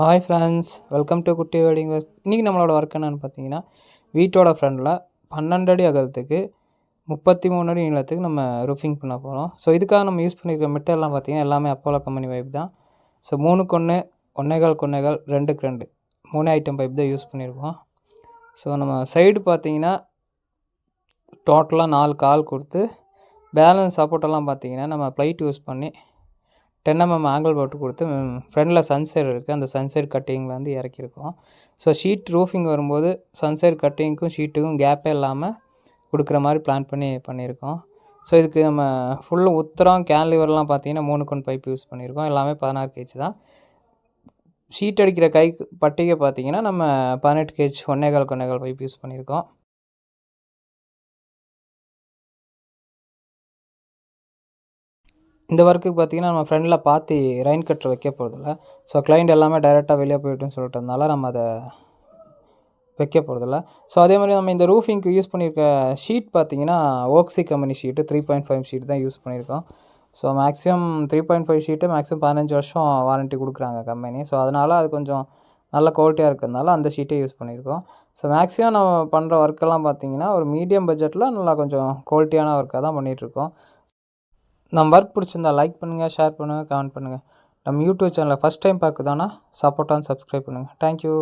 Hi friends welcome to குட்டி wedding இன்றைக்கி நம்மளோட ஒர்க் என்னென்னு பார்த்தீங்கன்னா வீட்டோட ஃப்ரண்டில் பன்னெண்டு அடி அகலத்துக்கு முப்பத்தி மூணு அடி நீளத்துக்கு நம்ம ரூஃபிங் பண்ண போகிறோம் ஸோ இதுக்காக நம்ம யூஸ் பண்ணியிருக்க மெட்டெல்லாம் பார்த்தீங்கன்னா எல்லாமே அப்போலோ கம்பெனி பைப் தான். ஸோ மூணுக்கு ஒன்று ஒன்னேகால் கொன்னேகால் ரெண்டுக்கு ரெண்டு. மூணு ஐட்டம் பைப் தான் யூஸ் பண்ணியிருக்கோம் ஸோ நம்ம சைடு பார்த்தீங்கன்னா டோட்டலாக நாலு கால் கொடுத்து பேலன்ஸ் சப்போர்ட்டெல்லாம் பார்த்தீங்கன்னா நம்ம ப்ளைட் யூஸ் பண்ணி டென் எம்எம் ஆங்கிள் போட்டு கொடுத்து ஃப்ரண்டில் சன்சைட் இருக்குது அந்த சன்சைட் கட்டிங்கில் வந்து இறக்கியிருக்கோம் ஸோ ஷீட் ரூஃபிங் வரும்போது சன்சைட் கட்டிங்க்கும் ஷீட்டுக்கும் கேப்பே இல்லாமல் கொடுக்குற மாதிரி பிளான் பண்ணி பண்ணியிருக்கோம். ஸோ இதுக்கு நம்ம ஃபுல்லு உத்தரம் கேன்லிவர்லாம் பார்த்தீங்கன்னா மூணு கொண்டு பைப் யூஸ் பண்ணியிருக்கோம். எல்லாமே பதினாறு கேஜ் தான். ஷீட் அடிக்கிற கை பட்டிகை பார்த்தீங்கன்னா நம்ம பதினெட்டு கேஜ் ஒன்னேகால் ஒன்னேகால் பைப் யூஸ் பண்ணியிருக்கோம். இந்த ஒர்க்குக்கு பார்த்தீங்கன்னா நம்ம ஃப்ரெண்டில் பார்த்து ரெயின் கட்டர் வைக்க போகிறதில்ல ஸோ கிளைண்ட் எல்லாமே டைரெக்டாக வெளியே போயிட்டுன்னு சொல்லிட்டதுனால நம்ம அதை வைக்க போகிறதில்ல ஸோ அதே மாதிரி நம்ம இந்த ரூஃபிங்க்கு யூஸ் பண்ணியிருக்க ஷீட் பார்த்தீங்கன்னா ஓக்ஸி company sheet three point five sheet தான் யூஸ் பண்ணியிருக்கோம் so maximum three point five sheet maximum பதினஞ்சு வருஷம் வாரண்ட்டி கொடுக்குறாங்க கம்பெனி ஸோ அதனால் அது கொஞ்சம் நல்ல குவாலிட்டியாக இருக்கிறதுனால அந்த ஷீட்டே யூஸ் பண்ணியிருக்கோம் ஸோ மேக்ஸிமம் நம்ம பண்ணுற ஒர்க்கெல்லாம் பார்த்தீங்கன்னா ஒரு மீடியம் பட்ஜெட்டில் நல்லா கொஞ்சம் குவாலிட்டியான ஒர்க்காக தான் பண்ணிகிட்ருக்கோம் நம்ம ஒர்க் பிடிச்சிருந்தா லைக் பண்ணுங்கள் ஷேர் பண்ணுங்கள் கமெண்ட் பண்ணுங்கள் நம்ம யூடியூப் சேனலை ஃபஸ்ட் டைம் பார்க்குதானா சப்போர்ட்டான்னு சப்ஸ்கிரைப் பண்ணுங்கள் தேங்க்யூ